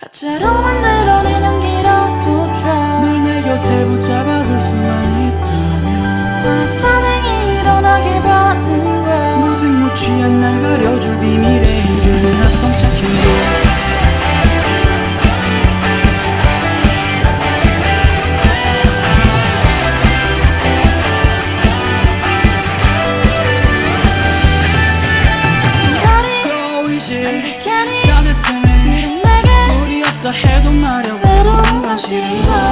가짜로 만들어낸 연기라도 좋널내 곁에 붙잡아둘 수만 있다면. 반응이 일어나길 바란데. 무생 무취한 날 가려줄 비밀의 이름은 합성착해 Can't 해도 말야 외로운 건 싫어